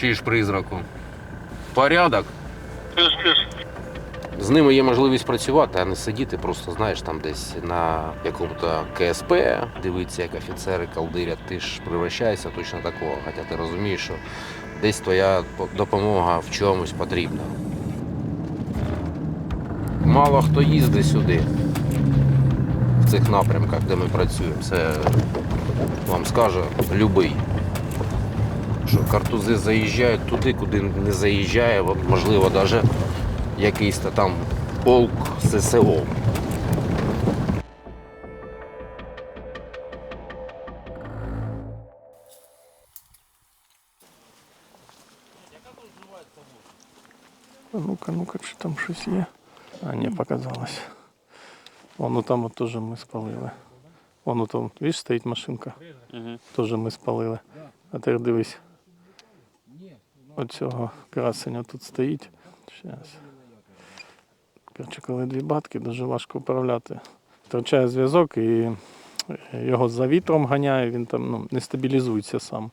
Чи ж призраку? Порядок. З ними є можливість працювати, а не сидіти просто, знаєш, там десь на якому-то КСП, дивитися, як офіцери колдирять, ти ж превращаєшся точно такого. Хоча ти розумієш, що десь твоя допомога в чомусь потрібна. Мало хто їздить сюди, в цих напрямках, де ми працюємо. Це вам скаже любий. Що картузи заїжджають туди, куди не заїжджає, от, можливо, навіть якийсь та там полк ССО. Ну-ка, ну-ка, чи там щось є? А, ні, показалось. Воно там от теж ми спалили. Воно там, бачиш, стоїть машинка. Угу. Теж ми спалили. А тепер дивись. Оцього красення тут стоїть. Щас. Коротше, коли дві батки, дуже важко управляти. Втрачає зв'язок і його за вітром ганяє, він там ну, не стабілізується сам.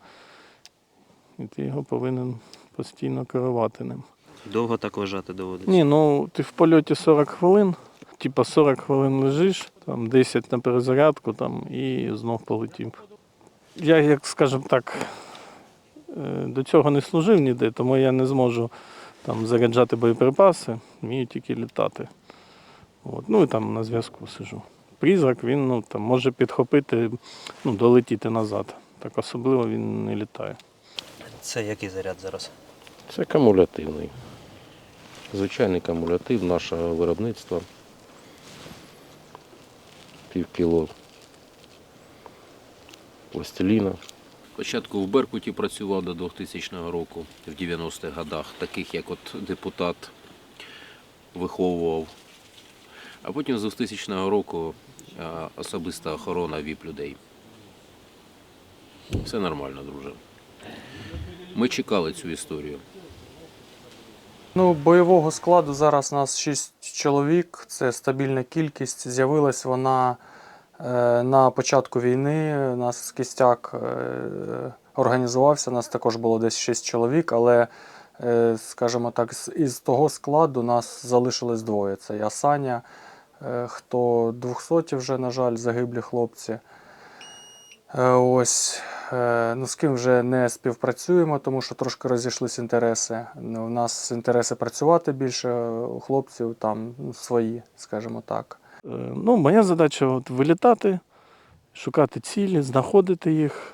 І ти його повинен постійно керувати ним. Довго так лежати доводиться. Ні, ну ти в польоті 40 хвилин, типа 40 хвилин лежиш, там 10 на перезарядку там, і знов полетів. Я, як скажімо так, е, до цього не служив ніде, тому я не зможу там заряджати боєприпаси, вмію тільки літати. От. Ну і там на зв'язку сижу. Призрак він ну, там, може підхопити, ну, долетіти назад. Так особливо він не літає. Це який заряд зараз? Це кумулятивний. Звичайний кумулятив нашого виробництва. Півкіло пластиліна. Спочатку в Беркуті працював до 2000 року, в 90-х годах, таких як от депутат виховував. А потім з 2000 року особиста охорона ВІП людей. Все нормально, друже. Ми чекали цю історію. Ну, бойового складу зараз нас 6 чоловік, це стабільна кількість. З'явилась вона на початку війни. У нас кістяк е, організувався, нас також було десь 6 чоловік, але, е, скажімо так, із того складу нас залишилось двоє. Це я Саня, е, хто 200 вже, на жаль, загиблі хлопці. Е, Ось. Е, Ну, з ким вже не співпрацюємо, тому що трошки розійшлись інтереси. Ну, У нас інтереси працювати більше, у хлопців там ну, свої, скажімо так. Е, Ну, моя задача от вилітати, шукати цілі, знаходити їх.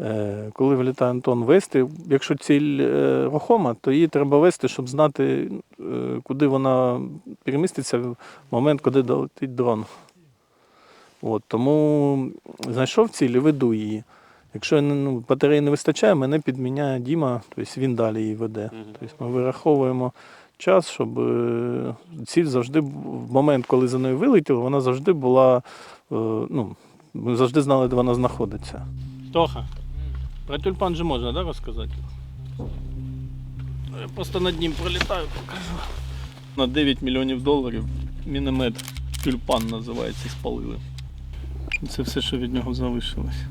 Е, Коли вилітає Антон, вести. Якщо ціль е, рухома, то її треба вести, щоб знати, е, куди вона переміститься в момент, коли долетить дрон. От, тому знайшов ціль і веду її. Якщо ну, батареї не вистачає, мене підміняє Діма, тобто він далі її веде. Тобто ми вираховуємо час, щоб е, ціль завжди в момент, коли за нею вилетіло, вона завжди була. е, Ну, ми завжди знали, де вона знаходиться. Тоха, про тюльпан же можна да, розказати? Я просто над ним пролітаю, покажу. На 9 мільйонів доларів міномет тюльпан називається, спалили. Це все, що від нього залишилось.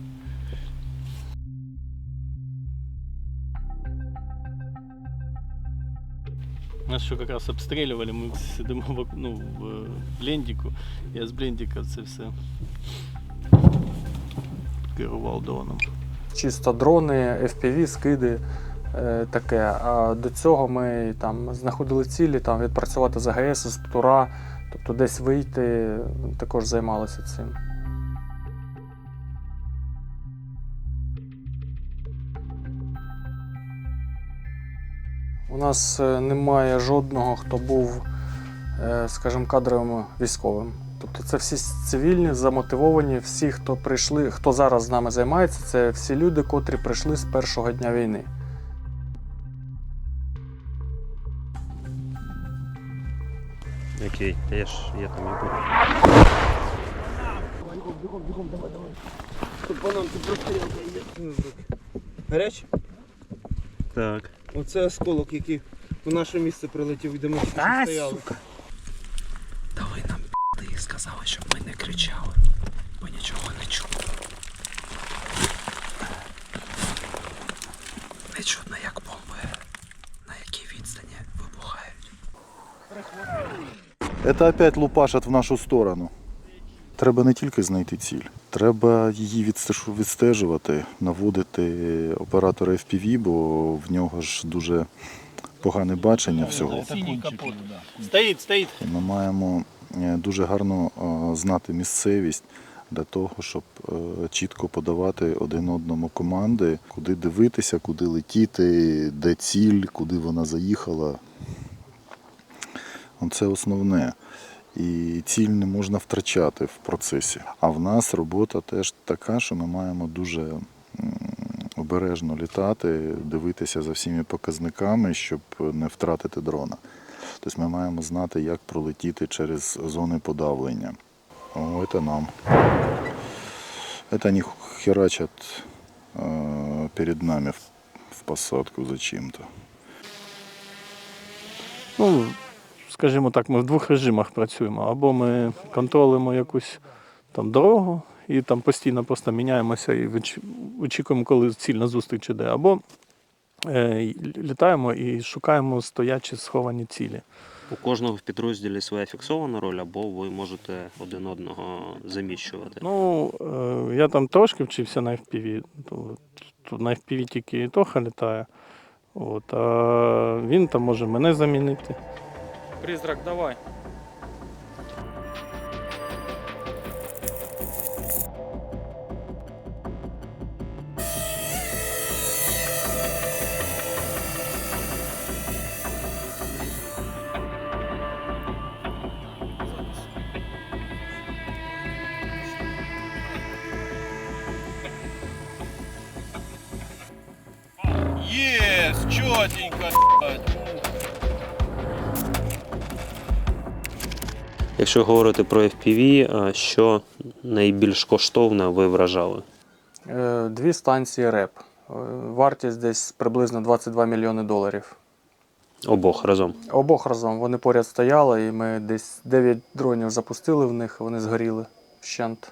Нас що якраз обстрілювали, ми сидимо в, ну, в блендіку. Я з блендіка це все керував дроном. Чисто дрони, FPV, скиди, е, таке. А до цього ми там знаходили цілі, там відпрацювати з АГС, з ПТУРа, тобто десь вийти, також займалися цим. Нас е, немає жодного, хто був, е, скажімо, кадровим військовим. Тобто це всі цивільні, замотивовані, всі, хто прийшли, хто зараз з нами займається, це всі люди, котрі прийшли з першого дня війни. Окей, та я ж я там і буду. Гарячі? Так. Оце осколок, який у наше місце прилетів, де ми стояли. Дали нам пи***и і сказали, щоб ми не кричали, бо нічого не чули. Не чутно, як бомби на якій відстані вибухають. Это опять лупашать в нашу сторону. Треба не тільки знайти ціль, треба її відстеж- відстежувати, наводити оператора FPV, бо в нього ж дуже погане бачення всього. Стоїть, стоїть. Ми маємо е, дуже гарно е, знати місцевість для того, щоб е, чітко подавати один одному команди, куди дивитися, куди летіти, де ціль, куди вона заїхала. Це основне. І ціль не можна втрачати в процесі. А в нас робота теж така, що ми маємо дуже обережно літати, дивитися за всіма показниками, щоб не втратити дрона. Тобто ми маємо знати, як пролетіти через зони подавлення. О, це нам. Это они херачат э, перед нами в, посадку зачем-то. Ну, скажімо так, ми в двох режимах працюємо. Або ми контролюємо якусь там дорогу і там постійно просто міняємося і очікуємо, коли ціль на зустріч іде. Або е, літаємо і шукаємо стоячі сховані цілі. У кожного в підрозділі своя фіксована роль, або ви можете один одного заміщувати. Ну, е, я там трошки вчився на FPV. То на FPV тільки Тоха літає. От, а він там може мене замінити. Призрак, давай. Якщо говорити про FPV, що найбільш коштовно ви вражали? Е, Дві станції РЕП. Е, Вартість десь приблизно 22 мільйони доларів. Обох разом. Обох разом вони поряд стояли, і ми десь 9 дронів запустили в них, вони згоріли вщент.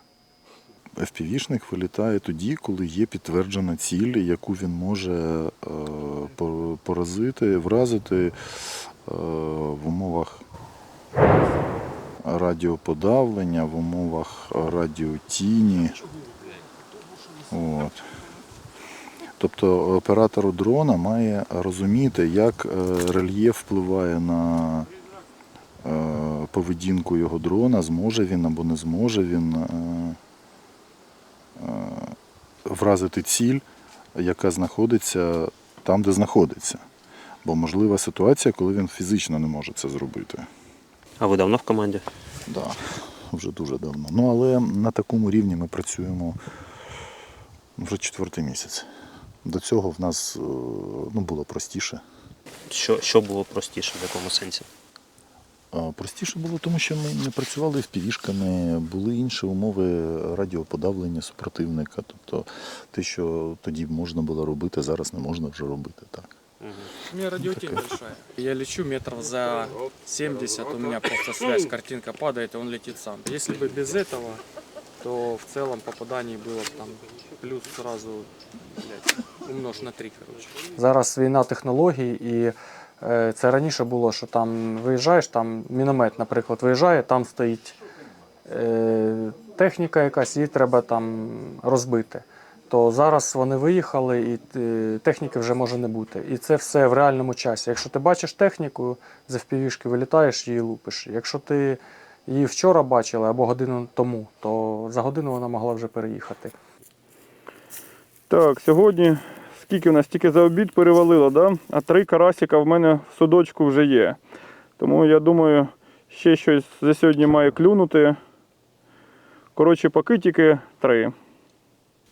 FPV-шник вилітає тоді, коли є підтверджена ціль, яку він може е, поразити, вразити е, в умовах радіоподавлення, в умовах радіотіні. От. Тобто оператор дрона має розуміти, як е, рельєф впливає на е, поведінку його дрона, зможе він або не зможе він. е, вразити ціль, яка знаходиться там, де знаходиться. Бо можлива ситуація, коли він фізично не може це зробити. А ви давно в команді? Да, вже дуже давно. Ну, але на такому рівні ми працюємо вже четвертий місяць. До цього в нас е, ну, було простіше. Що, що було простіше, в якому сенсі? Простіше було, тому що ми не працювали впівішками, були інші умови радіоподавлення супротивника. Тобто те, що тоді можна було робити, зараз не можна вже робити так. У меня радиотень большая. Я лечу метров за 70, у меня просто связь, картинка падает, и он летит сам. Если бы без этого, то в целом попаданий было бы там плюс сразу блядь, умножь на 3, короче. Зараз війна технологій, і е, це раніше було, що там виїжджаєш, там міномет, наприклад, виїжджає, там стоїть е, техніка якась, її треба там розбити. То зараз вони виїхали, і е, техніки вже може не бути. І це все в реальному часі. Якщо ти бачиш техніку, з FPV-шки вилітаєш, її лупиш. Якщо ти її вчора бачили або годину тому, то за годину вона могла вже переїхати. Так, сьогодні скільки у нас тільки за обід перевалило, да? а три карасика в мене в судочку вже є. Тому я думаю, ще щось за сьогодні має клюнути. Коротше, поки тільки три.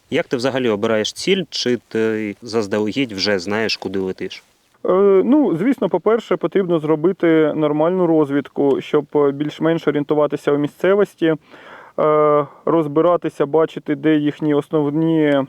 Як ти взагалі обираєш ціль, чи ти заздалегідь вже знаєш, куди летиш? Е, ну, звісно, по-перше, потрібно зробити нормальну розвідку, щоб е, більш-менш орієнтуватися у місцевості, е, розбиратися, бачити, де їхні основні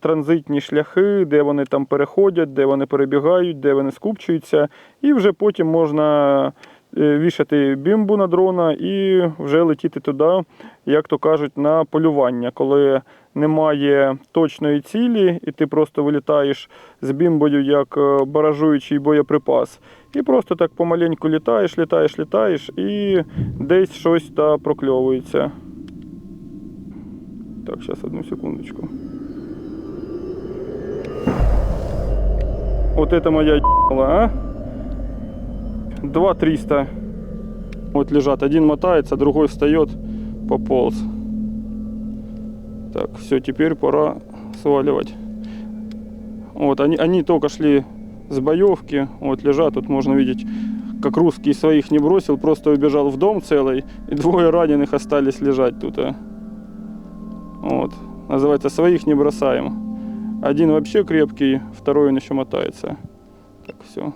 транзитні шляхи, де вони там переходять, де вони перебігають, де вони скупчуються. І вже потім можна вішати бімбу на дрона і вже летіти туди, як то кажуть, на полювання, коли немає точної цілі, і ти просто вилітаєш з бімбою як е, баражуючий боєприпас. І просто так помаленьку літаєш, літаєш, літаєш, і десь щось та прокльовується. Так, зараз одну секундочку. Вот это моя ебала, а? 2 300. Вот лежат. Один мотается, другой встает, пополз. Так, все, теперь пора сваливать. Вот, они, они только шли с боевки. Вот лежат, тут можно видеть, как русский своих не бросил, просто убежал в дом целый, и двое раненых остались лежать тут. а. Вот, называется «Своих не бросаем». Один вообще крепкий, второй он еще мотается. Так, все.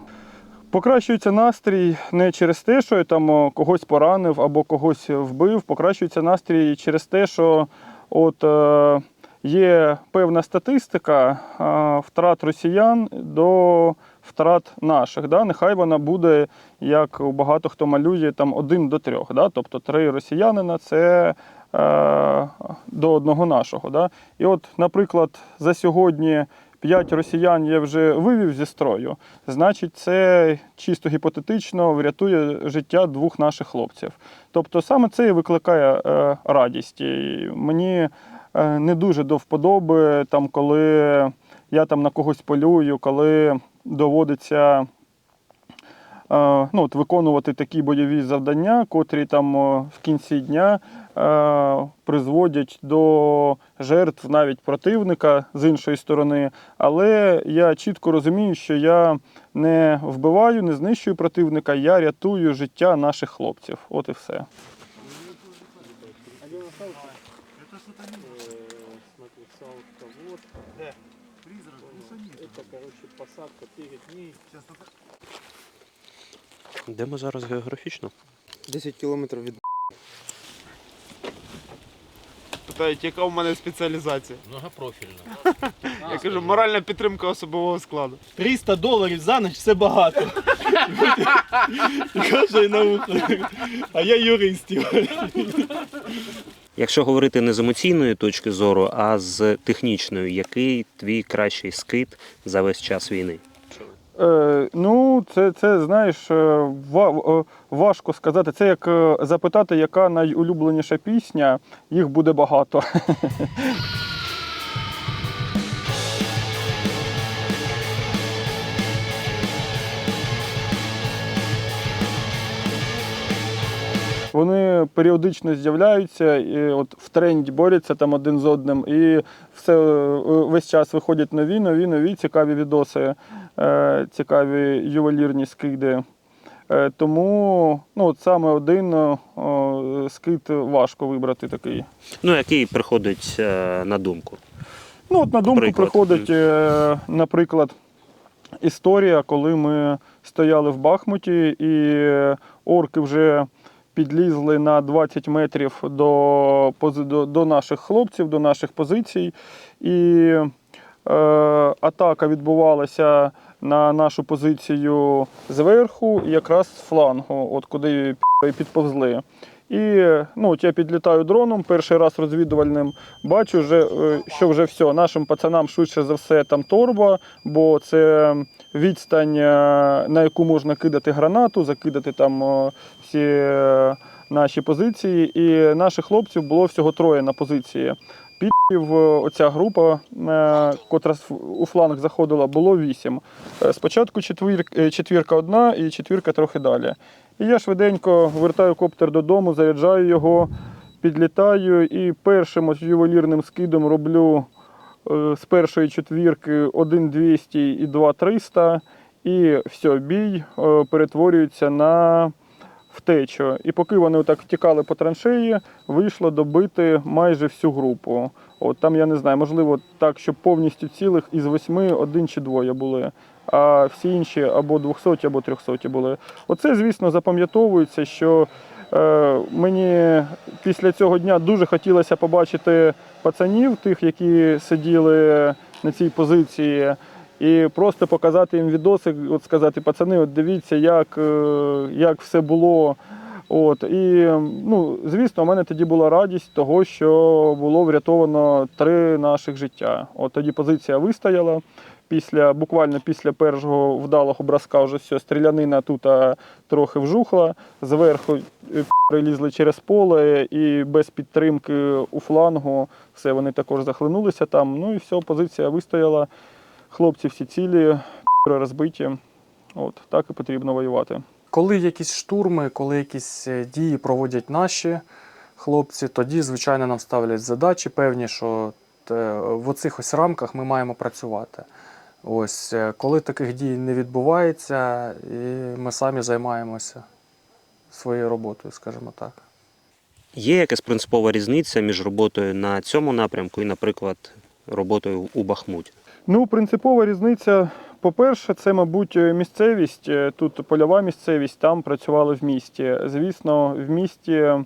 Покращується настрій не через те, що я там когось поранив або когось вбив. Покращується настрій через те, що от, е, є певна статистика е, втрат росіян до втрат наших. Да? Нехай вона буде, як у багато хто малює, там один до трьох. Да? Тобто три росіянина це е, до одного нашого. Да? І от, наприклад, за сьогодні 5 росіян я вже вивів зі строю, значить, це чисто гіпотетично врятує життя двох наших хлопців. Тобто саме це і викликає е, радість. І мені е, не дуже до вподоби, там, коли я там на когось полюю, коли доводиться ну, от, виконувати такі бойові завдання, котрі там е, в кінці дня е, призводять до жертв навіть противника з іншої сторони. Але я чітко розумію, що я не вбиваю, не знищую противника, я рятую життя наших хлопців. От і все. Де ми зараз географічно? 10 кілометрів від Питають, яка у мене спеціалізація? Многопрофільно. Я кажу, моральна підтримка особового складу. 300 доларів за ніч це багато. Каже на вухо. А я юристів. Якщо говорити не з емоційної точки зору, а з технічної, який твій кращий скид за весь час війни? Е, ну, це, це знаєш, е, е, важко сказати. Це як е, запитати, яка найулюбленіша пісня, їх буде багато. Вони періодично з'являються і от в тренді борються там один з одним, і все весь час виходять нові, нові, нові цікаві відоси, цікаві ювелірні скиди. Е, Тому ну, от саме один е, о, скид важко вибрати такий. Ну, який приходить е, на думку? Ну, от на думку Приклад. приходить, е, наприклад, історія, коли ми стояли в Бахмуті, і орки вже підлізли на 20 метрів до, до, до наших хлопців, до наших позицій. І е, атака відбувалася на нашу позицію зверху, якраз з флангу, от куди підповзли. І ну, от я підлітаю дроном, перший раз розвідувальним, бачу, вже, е, що вже все, нашим пацанам швидше за все там торба, бо це відстань, е, на яку можна кидати гранату, закидати там е, всі е, наші позиції. І наших хлопців було всього троє на позиції. Підів оця група, е, котра у фланг заходила, було вісім. Е, Спочатку четвір, е, четвірка одна і четвірка трохи далі. І я швиденько вертаю коптер додому, заряджаю його, підлітаю і першим ось ювелірним скидом роблю е, з першої четвірки 1,200 і 2,300. І все, бій е, перетворюється на втечу. І поки вони так втікали по траншеї, вийшло добити майже всю групу. От там я не знаю, можливо, так, щоб повністю цілих із восьми один чи двоє були. А всі інші або 200, або 300 були. Оце, звісно, запам'ятовується, що е, мені після цього дня дуже хотілося побачити пацанів, тих, які сиділи на цій позиції, і просто показати їм відоси, от сказати, пацани, от дивіться, як, е, як все було От, і, ну, звісно, у мене тоді була радість того, що було врятовано три наших життя. От тоді позиція вистояла. Після, буквально після першого вдалого броска вже все, стрілянина тут трохи вжухла. Зверху е, прилізли через поле і без підтримки у флангу все, вони також захлинулися там. Ну і все, позиція вистояла. Хлопці всі цілі, розбиті. От, так і потрібно воювати. Коли якісь штурми, коли якісь е, дії проводять наші хлопці, тоді, звичайно, нам ставлять задачі певні, що е, в оцих ось рамках ми маємо працювати. Ось, е, коли таких дій не відбувається, і ми самі займаємося своєю роботою, скажімо так. Є якась принципова різниця між роботою на цьому напрямку і, наприклад, роботою у Бахмуті? Ну, принципова різниця. По-перше, це, мабуть, місцевість. Е, Тут польова місцевість, там працювали в місті. Звісно, в місті е,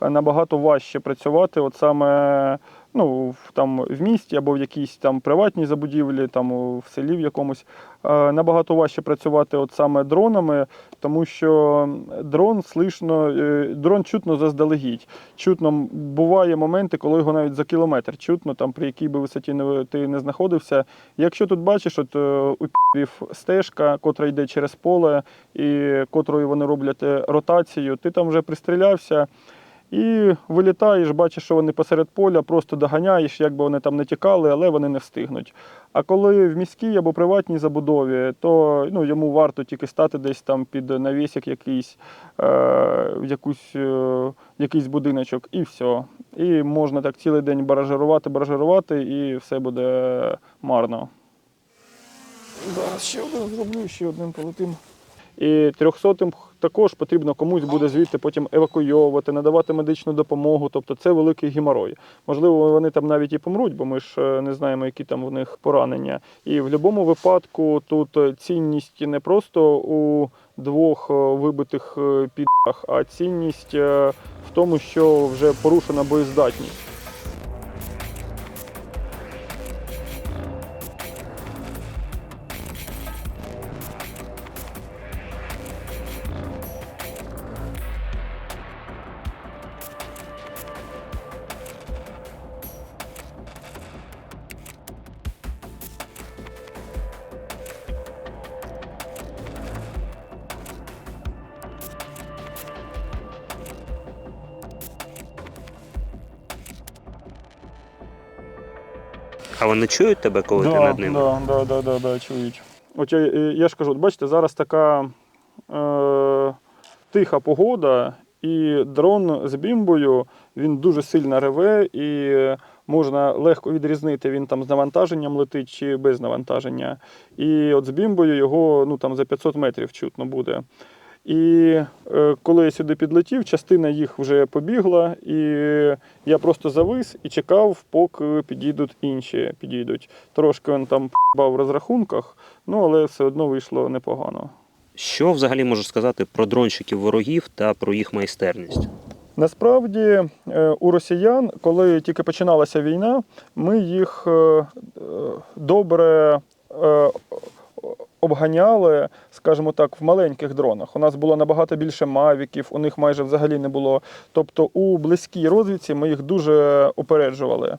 набагато важче працювати, от саме ну, там, в місті або в якійсь там приватній забудівлі, там в селі в якомусь. Е, Набагато важче працювати от саме дронами, тому що дрон слышно, е, дрон чутно заздалегідь. Чутно буває моменти, коли його навіть за кілометр чутно, там при якій би висоті ти не знаходився. Якщо тут бачиш, от е, у пів стежка, котра йде через поле, і котрою вони роблять ротацію, ти там вже пристрілявся. І вилітаєш, бачиш, що вони посеред поля, просто доганяєш, як би вони там не тікали, але вони не встигнуть. А коли в міській або приватній забудові, то ну, йому варто тільки стати десь там під навісик якийсь, е, якусь, е, якийсь будиночок, і все. І можна так цілий день баражирувати, баражирувати, і все буде марно. Зараз ще один зроблю, ще одним полетим. І трьохсотим також потрібно комусь буде звідти потім евакуйовувати, надавати медичну допомогу. Тобто це великий геморой. Можливо, вони там навіть і помруть, бо ми ж е, не знаємо, які там в них поранення. І в будь-якому випадку тут е, цінність не просто у двох е, вибитих підах, а цінність в тому, що вже порушена боєздатність. Вони чують тебе, коли ти над ними? Да, да, да, да, да, чують. От я, я ж кажу, бачите, зараз така е, тиха погода, і дрон з бімбою він дуже сильно реве, і можна легко відрізнити, він там з навантаженням летить чи без навантаження. І от з бімбою його ну, там, за 500 метрів чутно буде. І е, коли я сюди підлетів, частина їх вже побігла, і я просто завис і чекав, поки підійдуть інші. Підійдуть. Трошки він там бав в розрахунках, ну але все одно вийшло непогано. Що взагалі можеш сказати про дронщиків ворогів та про їх майстерність? Насправді е, у росіян, коли тільки починалася війна, ми їх е, добре обганяли, скажімо так, в маленьких дронах. У нас було набагато більше мавіків, у них майже взагалі не було. Тобто у близькій розвідці ми їх дуже упереджували.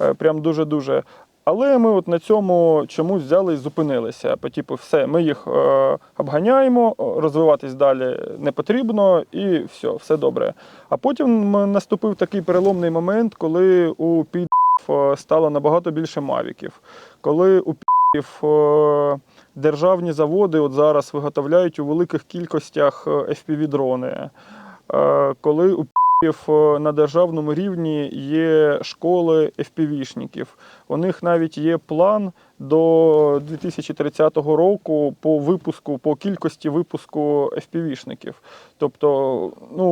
Е, Прям дуже-дуже. Але ми от на цьому чомусь взяли і зупинилися. По типу, все, ми їх е, обганяємо, розвиватись далі не потрібно, і все, все добре. А потім наступив такий переломний момент, коли у підів стало набагато більше мавіків. Коли у е, державні заводи от зараз виготовляють у великих кількостях FPV-дрони. Е, Коли у підів на державному рівні є школи FPV-шників. У них навіть є план до 2030 року по випуску, по кількості випуску FPV-шників. Тобто, ну,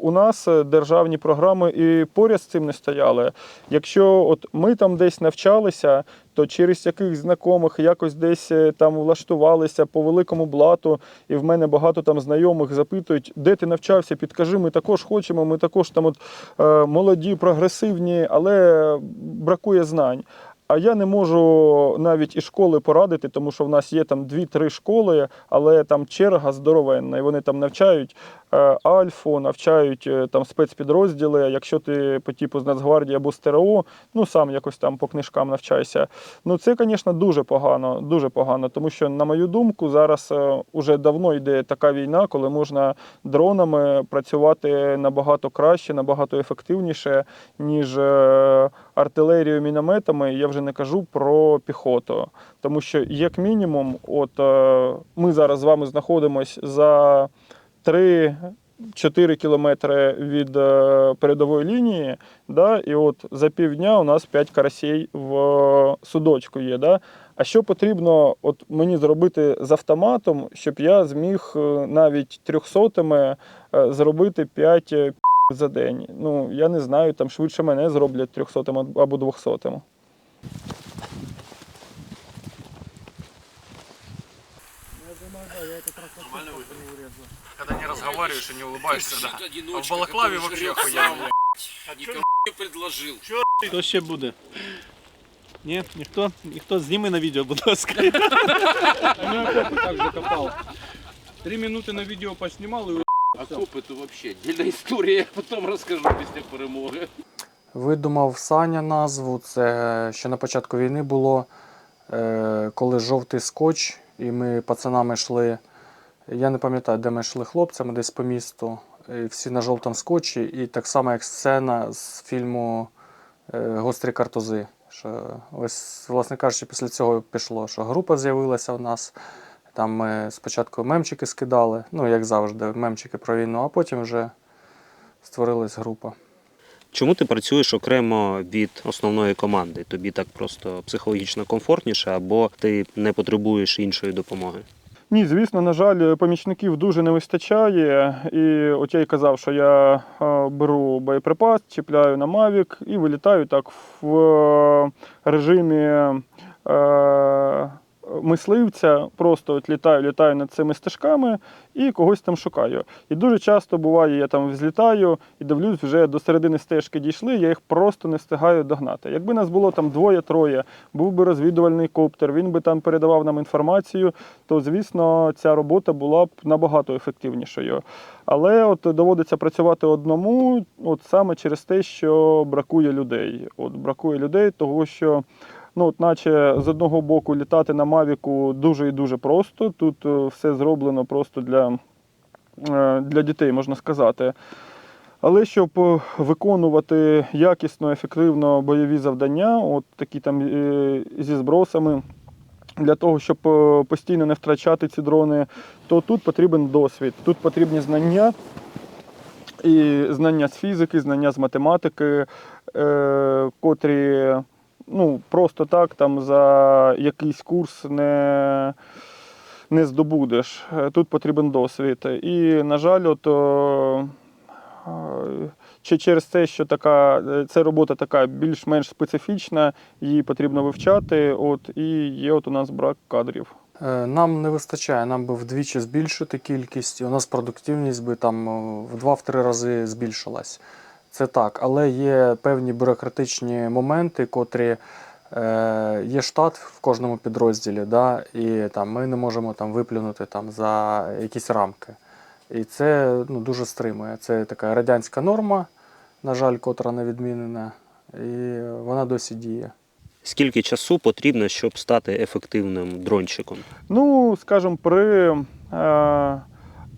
у нас державні програми і поряд з цим не стояли. Якщо от ми там десь навчалися, то через яких знайомих якось десь е, там влаштувалися по великому блату, і в мене багато там знайомих запитують, де ти навчався, підкажи, ми також хочемо, ми також там от е, молоді, прогресивні, але бракує знань. А я не можу навіть і школи порадити, тому що в нас є там 2-3 школи, але там черга здоровенна, і вони там навчають е, альфу, навчають е, там спецпідрозділи. Якщо ти по типу з Нацгвардії або з ТРО, ну сам якось там по книжкам навчайся. Ну це, звісно, дуже погано, дуже погано, тому що, на мою думку, зараз е, уже давно йде така війна, коли можна дронами працювати набагато краще, набагато ефективніше, ніж артилерією, мінометами. Я вже не кажу про піхоту. Тому що, як мінімум, от е, ми зараз з вами знаходимося за 3-4 кілометри від е, передової лінії, да, і от за півдня у нас 5 карасей в судочку є. Да? А що потрібно от мені зробити з автоматом, щоб я зміг е, навіть трьохсотими зробити 5 е, за день? Ну, я не знаю, там швидше мене зроблять трьохсотим або двохсотим. Когда не разговариваешь и не улыбаешься, да. А в балаклаве вообще охуенно. предложил. Хто ще буде? Ні, ніхто? Ніхто зніми на відео, будь ласка. Так закопал. Три минуты на видео поснимал и Окопы это вообще отдельная история, я потом расскажу після перемоги. Видумав Саня назву. Це ще на початку війни було, е, коли жовтий скотч, і ми пацанами йшли. Я не пам'ятаю, де ми йшли хлопцями десь по місту. І всі на жовтому скотчі, і так само, як сцена з фільму е, Гострі картузи. Що ось, власне кажучи, після цього пішло, що група з'явилася в нас. Там ми спочатку мемчики скидали, ну як завжди, мемчики про війну, а потім вже створилась група. Чому ти працюєш окремо від основної команди? Тобі так просто психологічно комфортніше, або ти не потребуєш іншої допомоги? Ні, звісно, на жаль, помічників дуже не вистачає. І от я й казав, що я е, беру боєприпас, чіпляю на Mavic і вилітаю так в е, режимі е, мисливця. Просто от літаю, літаю над цими стежками і когось там шукаю. І дуже часто буває, я там взлітаю і дивлюсь, вже до середини стежки дійшли, я їх просто не встигаю догнати. Якби нас було там двоє-троє, був би розвідувальний коптер, він би там передавав нам інформацію, то звісно ця робота була б набагато ефективнішою. Але от доводиться працювати одному, от саме через те, що бракує людей. От бракує людей, того що. Ну, от наче з одного боку літати на Мавіку дуже і дуже просто. Тут е, все зроблено просто для, е, для дітей, можна сказати. Але щоб е, виконувати якісно, ефективно бойові завдання, от такі там зі збросами, для того, щоб постійно не втрачати ці дрони, то тут потрібен досвід, тут потрібні знання. І знання з фізики, знання з математики, котрі ну, просто так там за якийсь курс не, не здобудеш. Е, Тут потрібен досвід. І, на жаль, от, чи через те, що така, е, ця робота така більш-менш специфічна, її потрібно вивчати, от, і є от у нас брак кадрів. Е, Нам не вистачає, нам би вдвічі збільшити кількість, і у нас продуктивність би там в 2-3 рази збільшилась. Це так, але є певні бюрократичні моменти, котрі е, є штат в кожному підрозділі, да, і там, ми не можемо там, виплюнути там, за якісь рамки. І це ну, дуже стримує. Це така радянська норма, на жаль, котра не відмінена, і вона досі діє. Скільки часу потрібно, щоб стати ефективним дрончиком? Ну, скажімо, при е,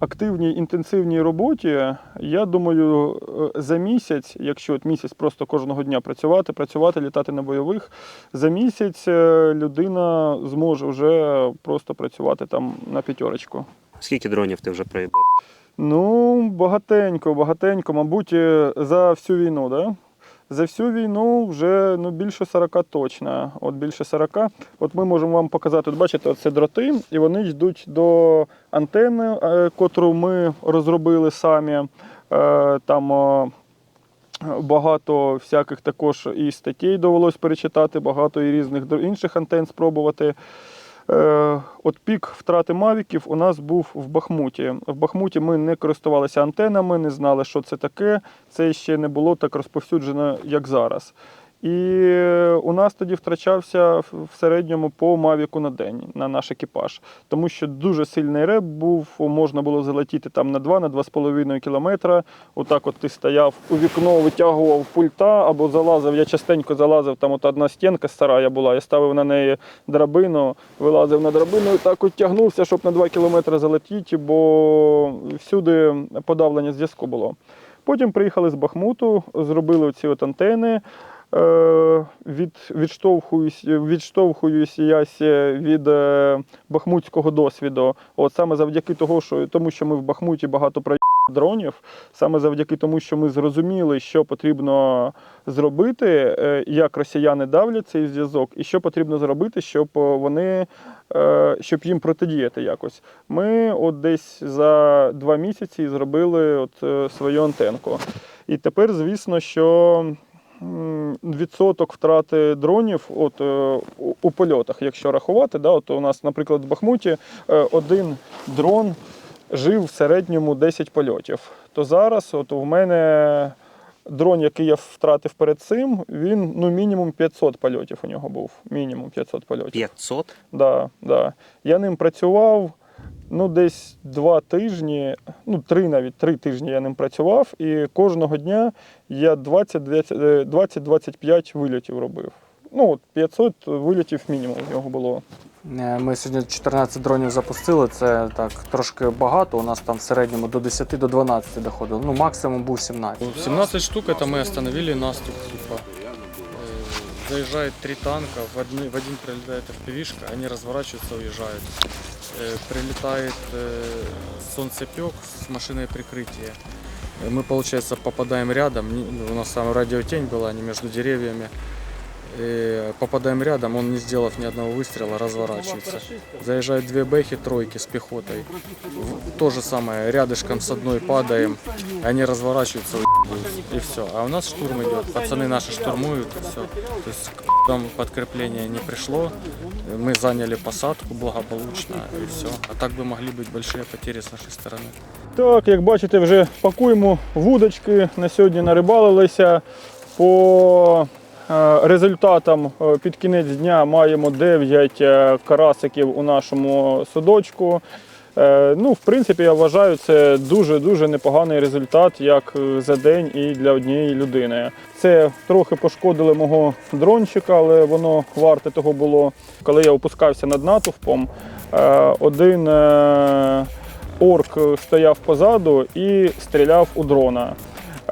активній інтенсивній роботі, я думаю, е, за місяць, якщо от місяць просто кожного дня працювати, працювати, літати на бойових, за місяць е, людина зможе вже просто працювати там на п'ятерочку. Скільки дронів ти вже проїбав? Ну, багатенько, багатенько, мабуть, е, за всю війну, да? За всю війну вже ну, більше 40 точно. От більше 40. От ми можемо вам показати, от бачите, це дроти, і вони йдуть до антени, е, котру ми розробили самі. Е, Там багато всяких також і статей довелось перечитати, багато і різних інших антен спробувати. Е, От пік втрати мавіків у нас був в Бахмуті. В Бахмуті ми не користувалися антенами, не знали, що це таке. Це ще не було так розповсюджено, як зараз. І у нас тоді втрачався в середньому по Мавіку на день на наш екіпаж, тому що дуже сильний реп був, можна було залетіти там на 2 на 2,5 кілометра. Отак от ти стояв у вікно, витягував пульта або залазив. Я частенько залазив, там от одна стінка стара була, я ставив на неї драбину, вилазив на драбину і так от тягнувся, щоб на 2 кілометри залетіти, бо всюди подавлення зв'язку було. Потім приїхали з Бахмуту, зробили ці от антени. Е, Від, відштовхуюсь, відштовхуюсь ясь від е, бахмутського досвіду. От саме завдяки того, що тому, що ми в Бахмуті багато про дронів, саме завдяки тому, що ми зрозуміли, що потрібно зробити, е, як росіяни давлять цей зв'язок, і що потрібно зробити, щоб вони щоб їм протидіяти якось. Ми от десь за два місяці зробили от свою антенку. І тепер, звісно, що відсоток втрати дронів от, е, у- польотах, якщо рахувати, да, от у нас, наприклад, в Бахмуті е, один дрон жив в середньому 10 польотів. То зараз, от у мене дрон, який я втратив перед цим, він ну, мінімум 500 польотів у нього був. Мінімум 500 польотів. 500? Да, да. Я ним працював ну, десь два тижні, ну, три навіть три тижні я ним працював, і кожного дня я 20 е, 20-25 вильотів робив. Ну, от 500 вильотів мінімум в нього було. Е, Ми сьогодні 14 дронів запустили. Це так трошки багато. У нас там в середньому до 10 до 12 доходило. Ну, максимум був 17. 17 штук это мы остановили наступ. Типа Э, Заезжает три танка, в, одни- в один прилетает FPV-шка, они разворачиваются, уезжают. Э, Прилетает э, солнцепек с машиной прикрытия. Э, Мы, получается, попадаем рядом. Не- У нас там радиотень была, не между деревьями. И попадаем рядом, он не сделав ни одного выстрела, разворачивается. Заезжают две бэхи, тройки с пехотой. В- То же самое, рядышком с одной падаем, они разворачиваются уебываются, и все. А у нас штурм идет, пацаны наши штурмуют, и все. То есть к там подкрепление не пришло, мы заняли посадку благополучно, и все. А так бы могли быть большие потери с нашей стороны. Так, як бачите, вже пакуємо вудочки. На сьогодні нарибалилися. По е, результатам е, під кінець дня маємо 9 е, карасиків у нашому судочку. Ну, в принципі, я вважаю, це дуже-дуже непоганий результат як за день і для однієї людини. Це трохи пошкодили мого дрончика, але воно варте того було. Коли я опускався над натовпом, один орк стояв позаду і стріляв у дрона.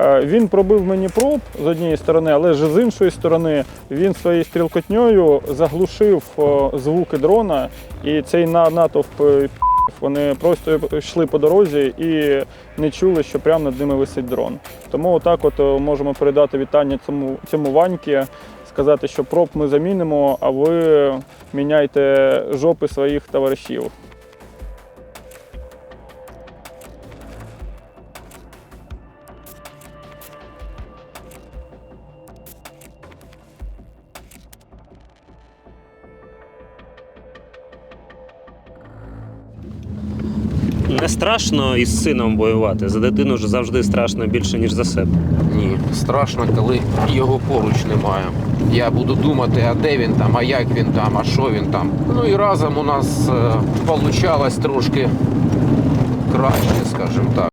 Е, Він пробив мені проб з однієї сторони, але ж з іншої сторони він своєю стрілкотньою заглушив е, звуки дрона, і цей на- натовп е, вони просто йшли по дорозі і не чули, що прямо над ними висить дрон. Тому отак от можемо передати вітання цьому, цьому ваньки, сказати, що проб ми замінимо, а ви міняйте жопи своїх товаришів. Страшно із сином воювати. За дитину ж завжди страшно більше, ніж за себе. Ні, страшно, коли його поруч немає. Я буду думати, а де він там, а як він там, а що він там. Ну і разом у нас е, получалось трошки краще, скажімо так.